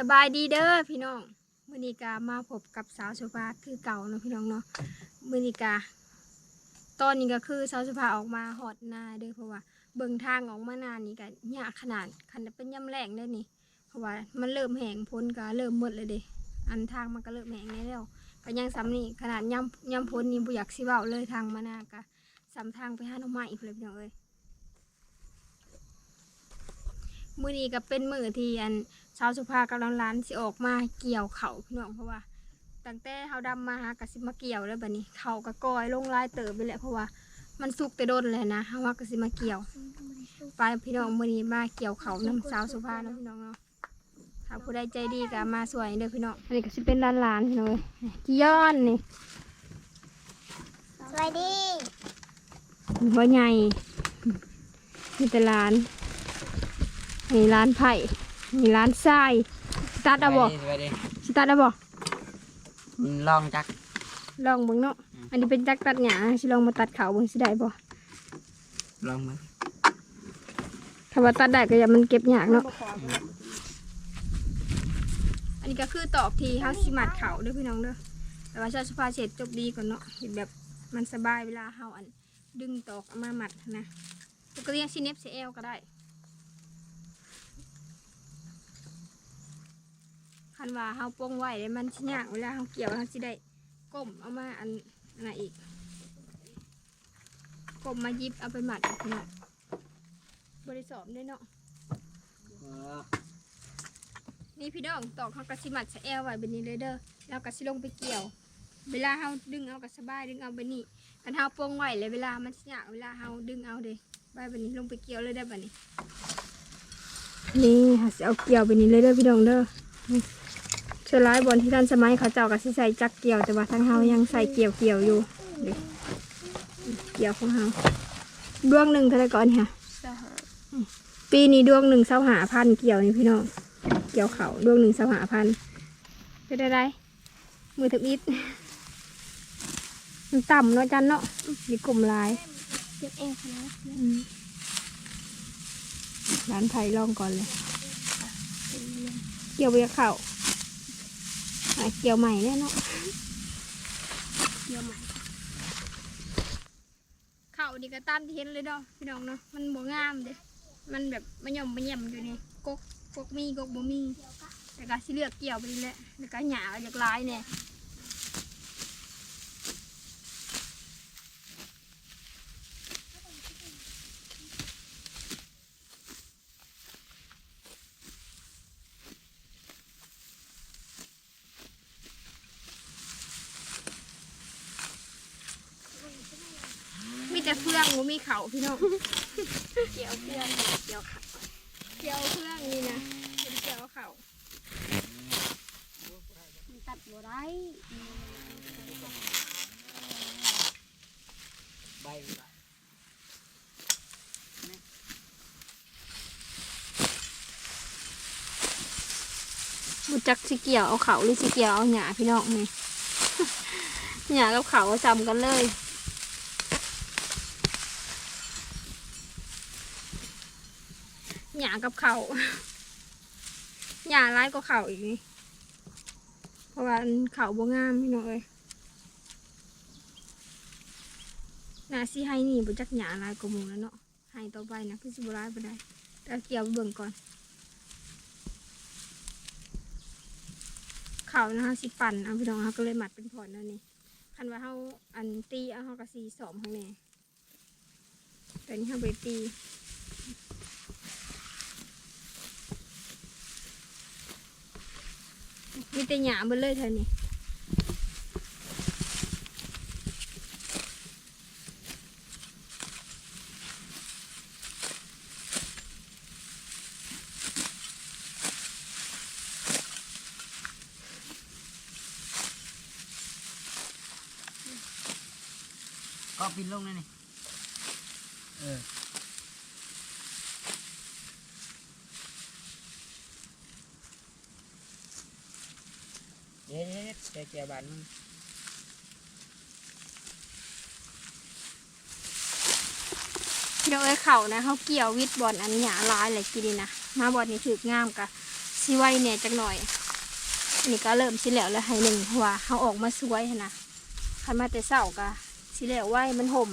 สบายดีเด้อพี่น้องมือนีกามาพบกับสาวสุภาคือเก่าเนาะพี่น้องเนาะมือนีกา ตอนนี้ก็คือสาวสุภาออกมาหอดนาเด้อเพราะว่า เบิ่งทางออกมานานนี่ก็ยากขนาดขนาดเป็นย่ำแรงได้อนี่ เพราะว่ามันเริ่มแห้งพ้นก็เริ่มหมดเลยเด้อันทางมันก็เริ่มแห้งแล้วก็ยังซ้ำนี่ขนาดย่ำย่ำพ้นนี่บุอยากสิเว้าเลยทางมานากะซ้ำทางไปหาหน่อไม้อีกเลยพี่น้องเอ้ยมือนี้ก็เป็นมือที่อัน ชาวสุภากับร้านร้านสิออกมาเกี่ยวเขาพี่น้องเพราะว่าตั้งแต่เฮาดำมาหากะสิมาเกี่ยวแล้วบัดนี้เขาก็กอยลงลายเติบไปแหละเพราะว่ามันสุกแต่โดนเลยนะเฮาว่าก็สิมาเกี่ยวไปพี่น้องมื้อนี้มาเกี่ยวเขาน้ำสาวสุภาเนาะพี่น้องเนาะถ้าผู้ใดใจดีก็มาสวยเด้อพี่น้องอันนี้ก็สิเป็นร้านร้านพี่น้องเอ้ยจีย้อนนี่สวัสดีหัวใหญ่มีแต่ร้านมีร้านไผ่ มีร้านทรายสิตัดเอาบ่สวัสดีสิตัดเอาบ่ลองจักลองเบิ่งเนาะอันนี้เป็นจักรตัดหญ้าสิลองมาตัดเขาเบิ่งสิได้บ่ลองมาถ้าว่าตัดได้ก็อย่ามันเก็บยากเนาะอันนี้ก็คือตอกที่เฮาสิมัดเขาเด้อพี่น้องเด้อแต่ว่าชาสุภาเสร็จจบดีก่อนเนาะเห็นแบบมันสบายเวลาเฮาอันดึงตอกเอามามัดนะปกติยังสิเน็บสิเอวก็ได้ คันว่าเฮาป้งไว้ได้มันสิยากเวลาเฮาเกี่ยวเฮาสิได้ก้มเอามาอันน่ะอีกก้มมายิบเอาไปหมัดอีกน้องบริสอบได้เนาะนี่พี่น้องตอกเขากระสิมัดส่แอลไว้แบบนี้เลยเด้อแล้วกระสิลงไปเกี่ยว เวลาเฮาดึงเอากระสบายดึงเอาไปนี่กันเฮาป้งไว้เลยเวลามันสิยากเวลาเฮาดึงเอาเด้ไว้แบบนี้ลงไปเกี่ยวเลยได้แบบนี้นี่ค่ะสิเอาเกี่ยวไปนี้เลยเด้อพี่น้องเด้อ นี่เชื่อร้ายบอลที่ท่านสมัยเขาเจ้าก็สิใส่จักรเกี่ยวแต่ว่าทางเฮายังใส่เกี่ยวเกี่ยวอยู่เด้เกี่ยวของเฮาดวงหนึ่งเท่าไหรก่อนค่ะปีนี้ดวงหนึ่งเสาหาพันเกี่ยวนี่พี่น้องเกี่ยวเขาดวงหนึ่งเสาหาพันเป็นอะไรมือถึงอิดมันต่ำเนาะจันเนาะมีกลุ่มหลายเก็บเองค่ะนะอืมร้านไผ่ลองก่อนเลย เกี่ยวไปกับเขา เกี่ยวใหม่แน่เนาะเกี่ยวใหม่เข่าดีก็ตามที่เห็นเลยดอกพี่น้องเนาะมันบ่งามเด้มันแบบมันย่อมมันย่ำอยู่นี่กกกกมีกกบ่มีแต่ก็สิเลือกเกี่ยวไปนี่แหละแล้วก็หยาจากลายเนี่ย แต่เฟื่องบ่มี เขาพี่น้อง เกี่ยวเพื่อนเกี่ยวขาเกี่ยวเฟื่องนี่นะเป็นเกี่ยวเขามันตัดบ่ได้ใบบุจักสิเกี่ยวเอาเขาหรือสิเกี่ยวเอาหญ้าพี่น้องนี่หญ้ากับเขาจำกันเลย หญ้ากับเขาหญ้าร้ายกว่าเขาอีกนี่เพราะว่าเขาบ่งามพี่น้องเอ้ยนาสิให้นี่บุจักหญ้าร้ายกว่าหมูแล้วเนาะให้ต่อไปนะคือสิบ่ร้ายบ่ได้แต่เกี่ยวเบิ่งก่อน เขานะคะสิปั่นเอาพี่น้องเขาก็เลยหมัดเป็นพอร์ตนั่นนี่คันว่าเขาอันตีเอาเขาก็สีสอมข้างในแต่นี่เขาไปตี มีแต่หยาบนเลยเธอนี่ก็ปินลงนั่นนี่เออเด็ ดแกแกบานมันพี่น้องเอ้ยเขานะเขาเกี่ยววิทย์บอลอันหยาลายอะไรกินนี่นะมาบอลนี่ถืองามกะสิไว้เนี่ยจักหน่อยอันนี้ก็เริ่มสิแล้วแล้วให้หนึ่งว่าเขาออกมาสวยนะคันมาแต่เศร้ากะสิแล้วไว้มันห่ม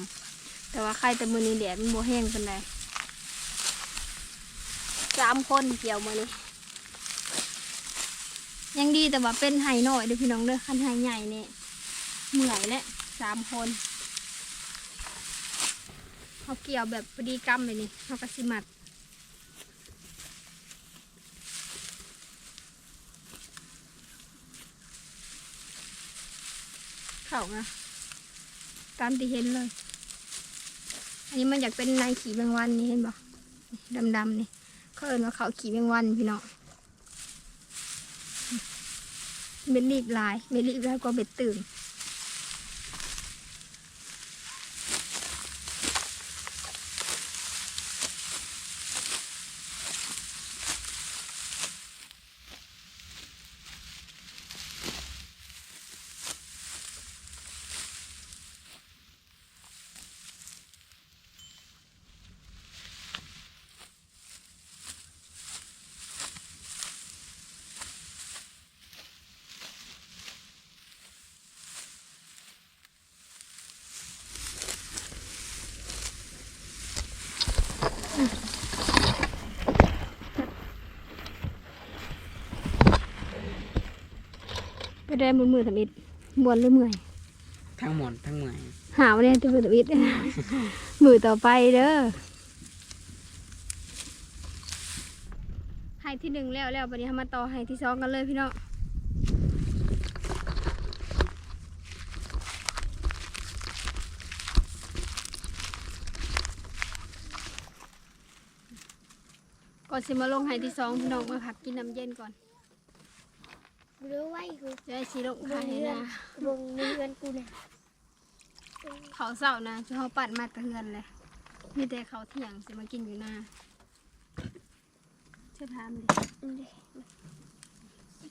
แต่ว่าใครแต่มือนี้แดดมันโบแห้งเป็นไรสามคนเกี่ยวมือนี้ ยังดีแต่ว่าเป็นไห้น้อยเด้อพี่น้องเด้อคันไห้ใหญ่เนี่ยเหนื่อยและสามคนเขาเกี่ยวแบบพอดีกำเลยนี่เขากระสิมัดเข่าอะตามที่เห็นเลย อันนี้มันอยากเป็นนายขี่แมงวันนี่เห็นบ่ดำๆนี่เขาเอินว่าเขาขี่แมงวันพี่น้อง เม็ดรีบลาย เม็ดรีบแล้วก็เม็ดตื่น ไปได้มือมือทำอิดมวนหรือเมื่อยทั้งหมดทั้งเมื่อยหาวเนี่ยจะมือทำอิดมือต่อไปเด้อให้ที่หนึ่งแล้วแล้ววันนี้ทำมาต่อให้ที่สองกันเลยพี่น้องก่อนสิมาลงให้ที่สองพี่น้องมาพักกินน้ำเย็นก่อน รือไว้กูเดี๋ยวสิลงไปนะวงเงินกูน่ะเขาเสานะจะเขาปัดมาตะเฮือนเลยมีแต่เขาเถียงจะมากินอยู่หน้าช่วยทำดิ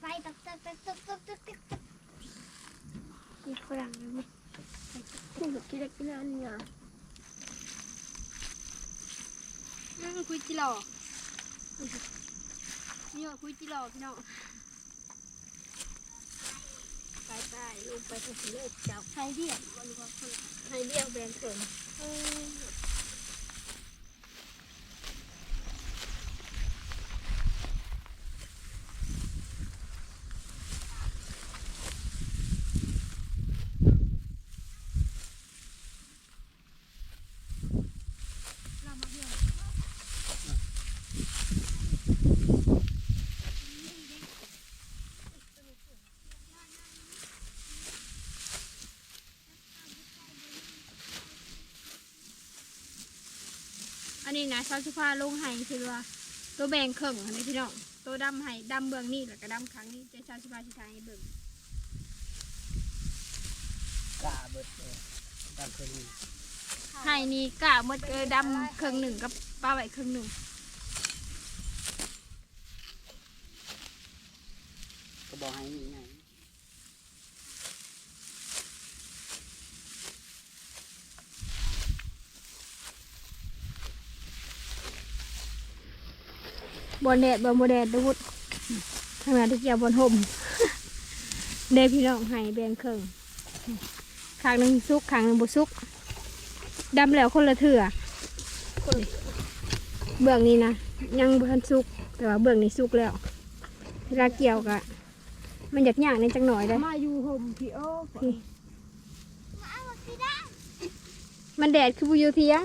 ไปตักตักตักตักตักตักตักมีฝรั่งไหมนี่หนูกินอะไรกันเนี่ยนั่งคุยจิโร่นี่ยคุยจิโร่พี่น้อง ไปไต้ลงไปทางเหนือจากไทยเดียบไทยเดียบแบนเถิน นี้นะชาวสุภาลงไห้คือว่าตัวแบ่งครึ่งอันนี้พี่น้องตัวดำไห้ดำเบื้องนี่แล้วก็ดำครั้งนี้เจะชาวสุภาชิทายให้เบิ่งกาเบิดเลยตามเคยมีไห้นี่กะหมดเออดำครึ่งหนึ่งกับปลาไหวครึ่งหนึ่ง ก็บอกให้มีไง บนแดดบนบนแดดดูดทำงานที่เกี่ยวบนห่มเด้พี่น้องไห้แบ่งครึ่งข้างหนึ่งซุกข้างหนึ่งบุซุกดำแล้วคนละเถื่อเบื้องนี้นะยังบทันซุก แต่ว่าเบื้องนี้ซุกแล้วเวลาเกี่ยวกะมันอยากย่างในจังหน่อยได้มาอยู่ห่มพี่โอ้พี่มาเอาสิได้มันแดดคือบุยูเทียง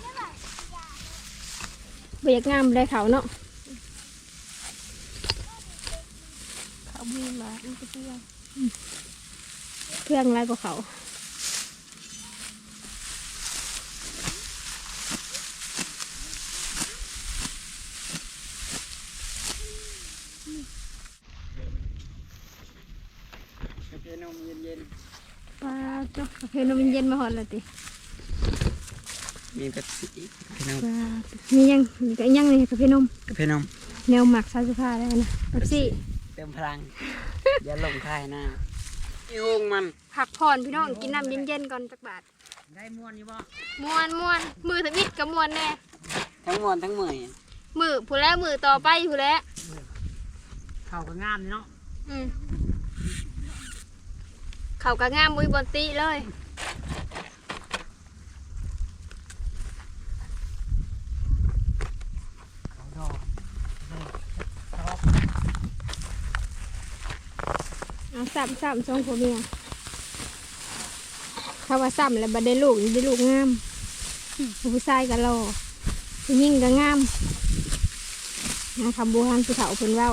ไม่ไหว เบียกงามเลยเขาเนาะเขามีมาอีกเพื่อนเพื่อนไรกว่าเขากาแฟนมเย็นปลาจ้ะกาแฟนมเย็นมาหอดเลยติๆ มีเป๊ปซี่กาแฟนมปลามียังมีก็ยังเลยกาแฟนมกาแฟนมแนวหมักซาสุภาได้นะเป๊ปซี่เติมพลังเดี๋ยวลงค่ายหน้าอีหงมันผักผ่อนพี่น้องกินน้ำเย็นๆก่อนจักบาทได้มวนอยู่บ่มวนมวนมือถึงนิดกับมวนแน่ทั้งมวนทั้งเมื่อยมือผู้แล้วมือต่อไปผู้แล้วเขาก็งามเนาะอืมเขาก็งามมุยบนติเลย เขาดอก เอาซ้ำซ้ำสองผัวเมียเขาว่าซ้ำแล้วบัดได้ลูกได้ลูกงามผู้ชายก็รอผู้หญิงก็งามนะคำบูฮันผู้เฒ่าเพิ่นเว้า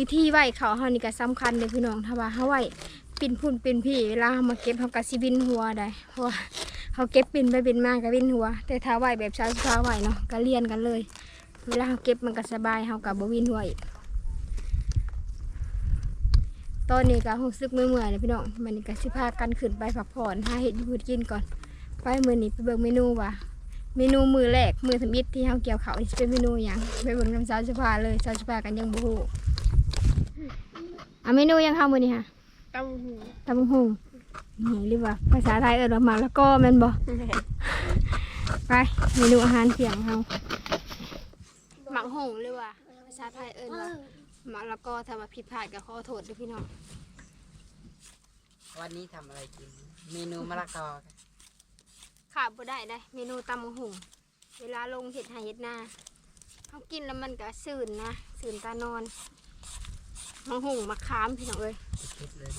วิธีไหวเขาเฮานี่ก็สำคัญเลยพี่น้องถ้าว่าเฮาไหวปิ่นพุ่นปิ่นพี่เวลาเฮามาเก็บเฮาก็สิวินหัวได้เพราะว่าเฮาเก็บปิ่นไปปิ่นมาก็วินหัว แต่ถ้าไหวแบบช้าๆไหวเนาะก็เลียนกันเลย เวลาเฮาเก็บมันก็สบายเฮาก็บ่วินหัวอีกตอนนี้ก็รู้สึกเมื่อยๆเลยพี่น้องมันก็สิพากันขึ้นไปพักผ่อนหาเห็ดอยู่กินก่อน ไปมื้อนี้ไปเบิ่งเมนูว่าเมนูมือแรกมือทำอิฐที่เฮาเกี่ยวเขาเป็นเมนูหยังไปเบิ่งน้ำสาวสภาเลยสาวสภากันยังบ่ฮู้ เมนูยังทำมือนี่ค่ะเต้าหูตำบักหงนี่เรียกว่าภาษาไทยเอิ้นว่าหมากแล้วก็แม่นบ่ไปเมนูอาหารเที่ยงเฮาหมากหงเรียกว่าภาษาไทยเอิ้นว่าหมากแล้วก็ถ้าว่าผิดพลาดก็ขอโทษด้วยพี่น้องวันนี้ทำอะไรกิน เมนูมะละกอขาดบ่ได้ได้เมนูตำบักหงเวลาลงเห็ดไห่เห็ดนาเฮากินแล้วมันก็สื่นนะ สื่นตานอนห มากหงมะขามพี่น้องเอ้ยคิดเลย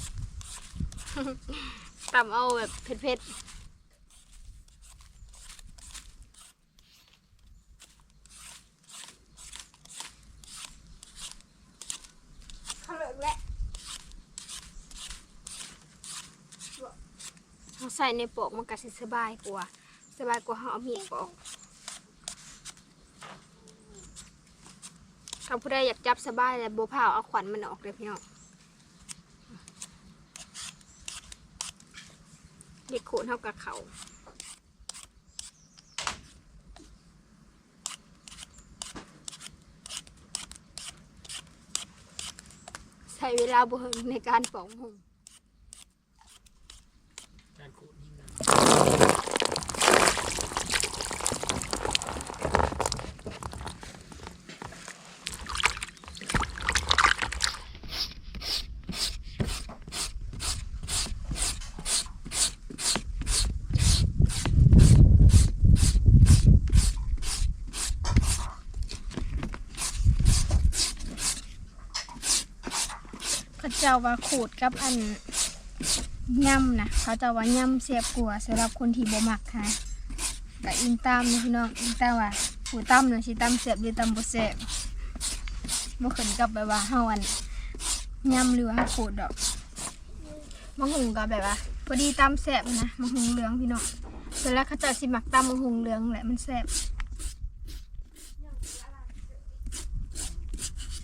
ตำเอาแบบเผ็ดๆเขาเลิกแล้วเขาใส่ในปอกมันก็สิสบายกว่า สบายกว่าเขาเอามีดปอก ถ้าผู้ใดอยากจับสบายแล้วโบผ้าเอาขวัญมันออกเลยพี่น้องเด็กโขนเท่ากับเขาใช้เวลาบ่ในการปอกหง การขูดนี่นะ เขาเจ้าว่าขูดกับอันย่ำนะเขาจะว่าย่ำเสียบกว่าสำหรับคนที่บ่มักค่ะกับอินตามนี่พี่น้องอินตามว่าผู้ตำน่ะสิตำเสียบหรือตำบ่เสียบบ่ขึ้นกับแบบว่าเฮาอันย่ำหรือว่าขูดดอกมะฮุงก็แบบว่าพอดีตำแซ่บนะมะฮุงเหลืองพี่น้องเสร็จแล้วเขาจะสิหมักตำมมะฮุงเหลืองแหละมันแซ่บ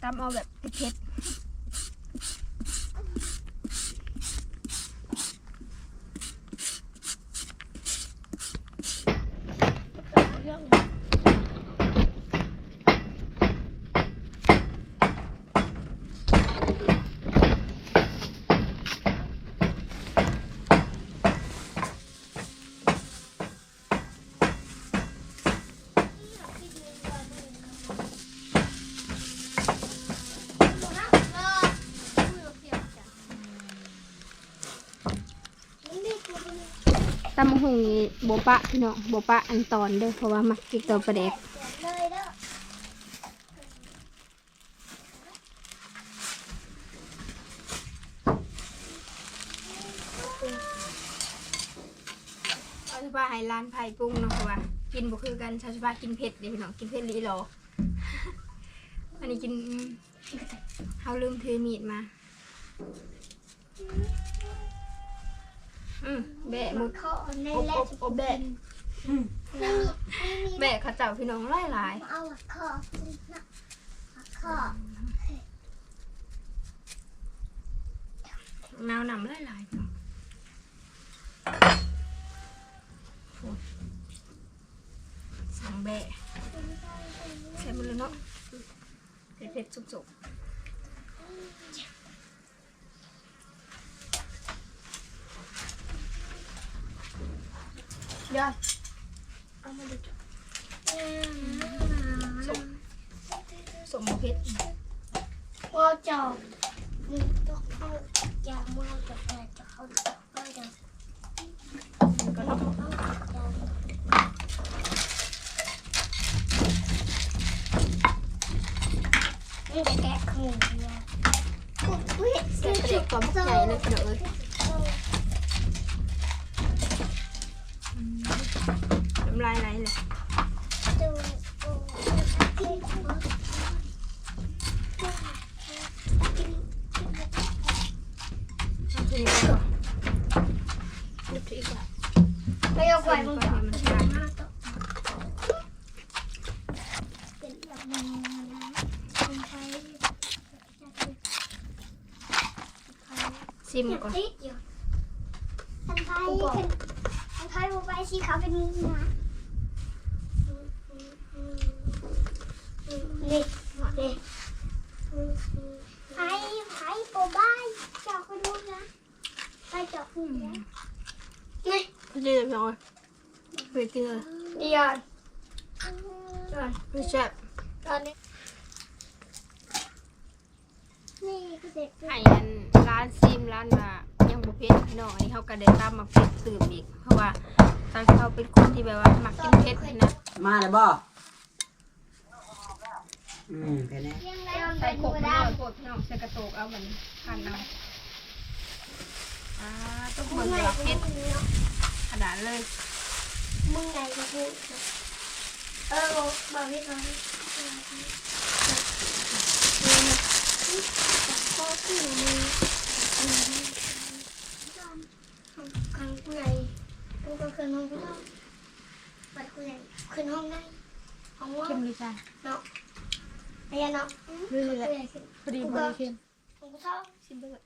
ตำเอาแบบเผ็ดๆ โบปะพี่น้องโบปะอันตอนเด้อเพราะว่ามักกินตัวปลาแดเลยเด้อชาวสปาให้ร้านไผ่ปรุงเนาะเพราะว่ากินบ่คือกันชาวสปากินเผ็ดเด้พี่น้องกินเผ็ดลีหรออันนี้กินเฮาลืมถือมีดมา อืมแบะหมดข้อในอบแรอกบอบแบะไม่มีไม่มีแบะเขาเจ้าพี่น้องหลายหลายเอาข้อข้อๆนาวหนำหลายหลายๆพี่น้องโอ้ยสั่งแบะใส่หมดเลยเนาะเผ็ดๆสุกๆ ยอดเอามาดูสมสมเพชรว่าจอบมึงต้องเข้าอย่ามือจะแพ้จะเข้าก็จะ ก็ต้อง เข้าจะมึงจะแกะขนมเนี่ยอุ้ย ใส่เด็กตัวมุกใหญ่เลยพี่น้องเอ้ยน้ำลายไหลเลย ดูดูกิน เอาทีนี้ก่อนนึกถึงอีกว่า ไม่เอาไปมึง ก่อนให้มันชา เป็นแบบนี้นะคนไทย ซิมก่อนติดอยู่คนไทยคนไทยบอกไปสีขาวเป็นนี้นะนี่นี่ไอ้ไอ้โปบ้ายจอกไปดูนะไปจอกนี่นะนี่พี่จีนพี่น้องเอ้ยไปกินเลยเดียวพี่แซ่บ ตอนนี้นี่ก็เด็ก ไอ้อันร้านซิม ร้านว่ายังบุเพชรพี่น้องอันนี้เขาก็ได้ตามมาเผ็ดตื่มอีก เพราะว่าตอนเขาเป็นคนที่แบบว่ามักกินเผ็ดนะมาเลยบ่อืมแค่นี้ยังไงใส่เป็นโขดูกดน้อยโขกน้องใส่กระโตกเอาบัดนพันเอาอ่าต้องมึเบิ่งงไงว่ากูเผ็ดพูดขนาดเลยมึงไงกูพูดเออบอกพี่น้องพ่อที่มี ขังกูใหญ่กูก็คืนห้องพี่น้องบัดกูใหญ่คืนห้องได้ห้องว่าเข้มดีจ้ะเนาะไอ้ยันเนาะเรื่อยกูๆแหละใหญ่ขึ้นพอดีพอดีเข้มของกูเท่าชิมเบิ่งก่อน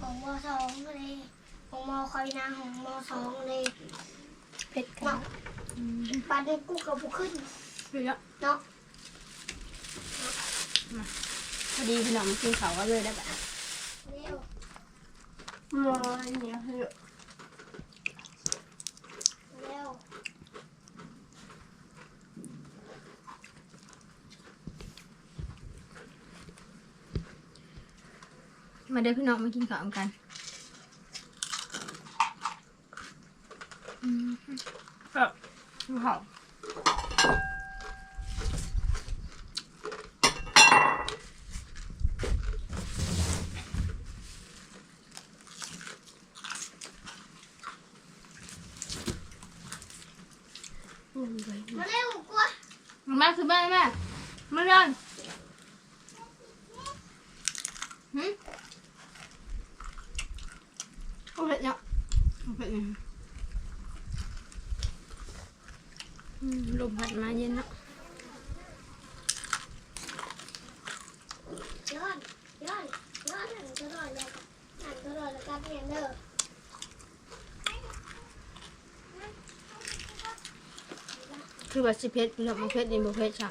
ของมสองเลยของมคอยนาของมสองเลยเผ็ดค่ะเนาะปันกูกับบุขึ้นเยอะเนาะพอดีพี่น้องกินเขาก็เลยได้แบบ มาเนี่ยเยอะเร็วมาเด้อพี่น้องมากินข้าวกันอืมครับข้าว คือแม่แม่มาเรียนหืมโอเคเนาะโอเคเนี่ยอืมลมพัดมาเย็นเนาะ ย้อนย้อนย้อนหันตลอดเลยหันตลอดแล้วก็เพียนเด้อ คือว่าสิเพชรเนาะมันเพชรดินบ่เพชรค่ะ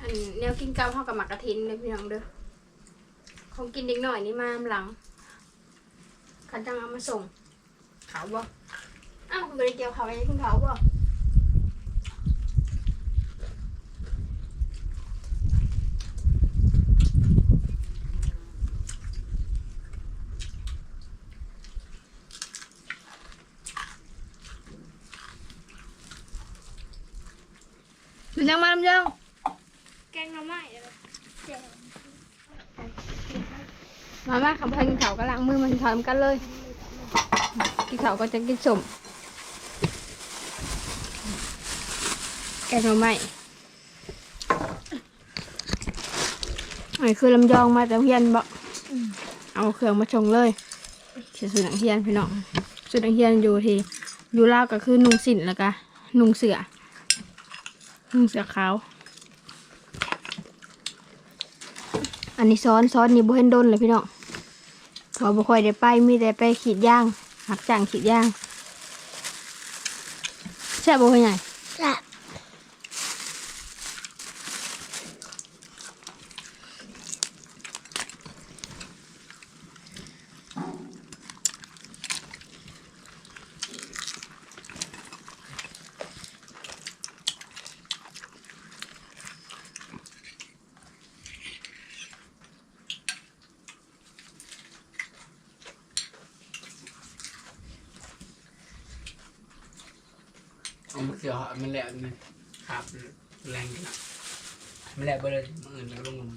อันแนวกินเกาเท่ากับหมักกระทินเลยพี่น้องเด้อของกินเด็กหน่อยนี่มาหลังคันจังเอามาส่งเขาบ่อ้าวคุณบริเกียวเขาไปยังกินเขาบ่เป็นยังมาลำยัง แกงหน่อไม้เลยเจ๋ง มามาคำพันกินเขาวก็ล้างมือมันทำกันเลย กินเขาวก็จะกินสมแกงหน่อไม้อันนี้คือลำยองมาจากเฮียนบ่เอาเครื่องมาชงเลยเสียสุนังเฮียนพี่น้องสุนังเฮียนอยู่ที่อยู่ลาวก็คือนุ่งสินแล้วก็นุ่งเสือนุ่งเสือขาวอันนี้ซ้อนซ้อนนี่บ่เห็นดนเลยพี่น้อง เพอบ่ค่อยได้ไปมีแต่ไปขีดย่างหักจ้างขีดย่างแซ่บบ่เป็นไงแช่ เสือมันแหลกมันครับแรงนะมันแหลกไปเลยมันอื่นแล้วลงลง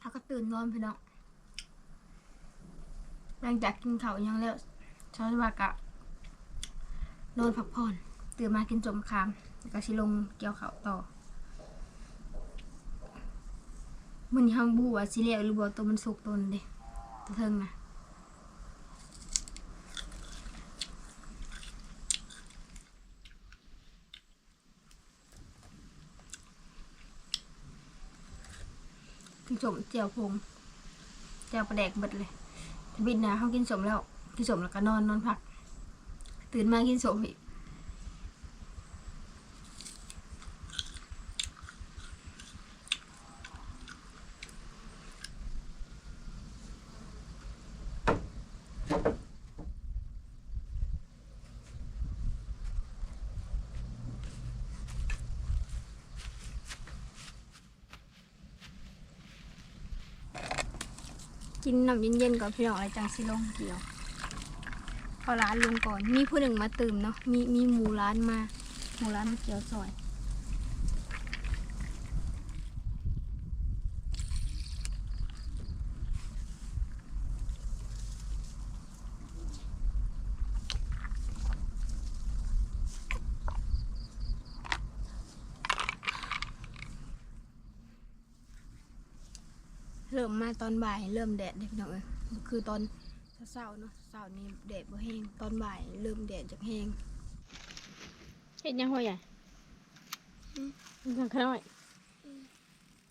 ถ้าก็ตื่นนอนพี่น้องหลังจากกินข้าวยังแล้วเช้าว่ากะนอนพักผ่อนตื่นมากินจมคามแล้วก็สิลงเกี่ยวข้าวต่อมันนี้ห้องบูว่าสิเลียหรือบ่ตัวมันสุกตัวนั้นเด้ตัวเทิงนะ สมเจียวพงเจียวประแดกเบิดเลยบินนะเขากินสมแล้วกินสมแล้วก็นอนนอนพัก ตื่นมากินสมอีก กินน้ำเย็นๆก่อนพี่น้องอะไรจังสิลงเกี่ยวพอร้านลงก่อน มีผู้หนึ่งมาตื่มเนาะมีมีหมูร้านมา หมูร้านมาเกี่ยวซอย ตอนบ่ายเริ่มแดดเลยพี่น้องเอ้ยคือตอนเช้าๆเนาะเช้านี้แดดบ่แห้งตอนบ่ายเริ่มแดดจากแห้งเห็นยังหัวใหญ่ยังขน้อย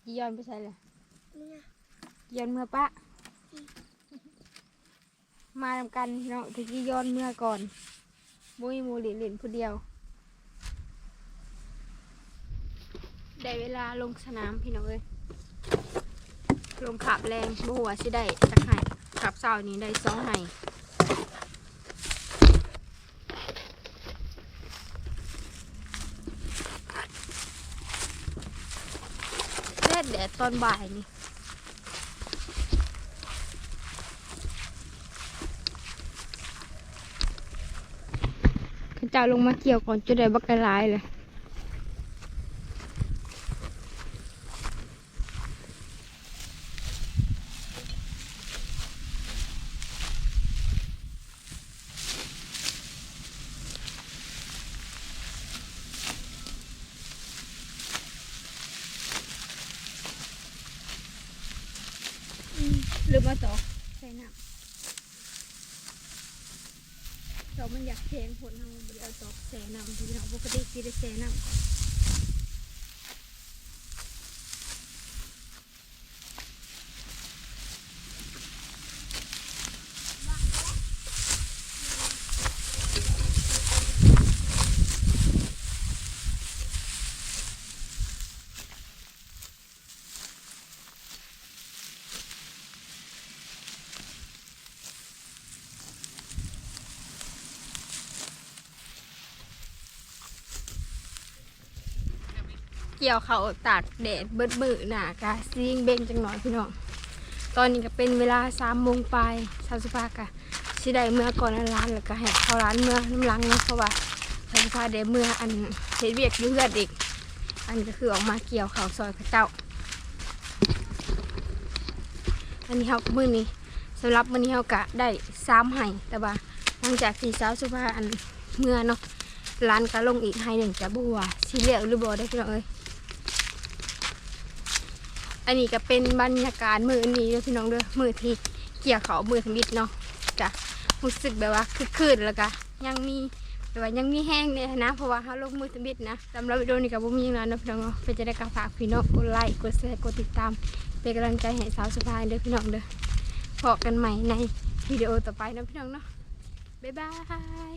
ยียอนไปใส่เลยเนี่ยยียอนเมื่อปะมาทำกันพี่น้องที่ยียอนเมื่อก่อนมุ้ยมูลินลินผู้เดียวได้เวลาลงสนามพี่น้องเอ้ย ลงขับแรงบัวสิได้จักไห้ขับเศร้านี้ได้สองไห้แดดแดดตอนบ่ายนี่ข้าเจ้าลงมาเกี่ยวก่อนจะได้บักกะลายเลย หรือมาต่อใส่น้ำเรามันอยากแทงผลเราเดียวเอาตอกแสน้ำที่เราปกติสิได้แสน้ำ เกี่ยวเขาตากแดดเบิดมือหนากะซิงเบนจังหน่อยพี่น้องตอนนี้ก็เป็นเวลาสามโมงไปลาสาวสุภากะสิได้เมื่อก่อนร้านแล้วก็แหกเข้าร้านเมื่อน้ำลังเนาะเพราะว่าสาวสุภาได้เมื่ออันเฮ็ดเวียกยู่เพื่อนอีก อันก็คือออกมาเกี่ยวเขาซอยพระเจ้า อันนี้เขามือนี้สำหรับมือนี้เขากะได้สามไห้แต่ว่าหลังจากที่สาวสุภาอันเมื่อเนาะร้านก็ลงอีกไห้หนึ่งจะบัวาสิเลียหรือบ่ได้พี่น้องเอ้ย อันนี้ก็เป็นบรรยากาศมือนี้เด้อพี่น้องเด้อมือที่เกี่ยวเขามือทมิดเนาะจ้ะรู้สึกแบบว่าคึกคืนแล้วก็ยังมีแต่ว่ายังมีแห้งเนี่ยนะเพราะว่าเขาลงมือทมิดนะสำหรับวิดีโอนี้ก็บ่มีอย่างนั้นนะพี่น้องเนาะเพื่อจะได้กระฝากพี่น้องกดไลค์กดแชร์กดติดตาม เป็นกำลังใจให้สาวสุภาเด้อพี่น้องเด้อพบกันใหม่ในวิดีโอต่อไปนะพี่น้องเนาะบ๊ายบาย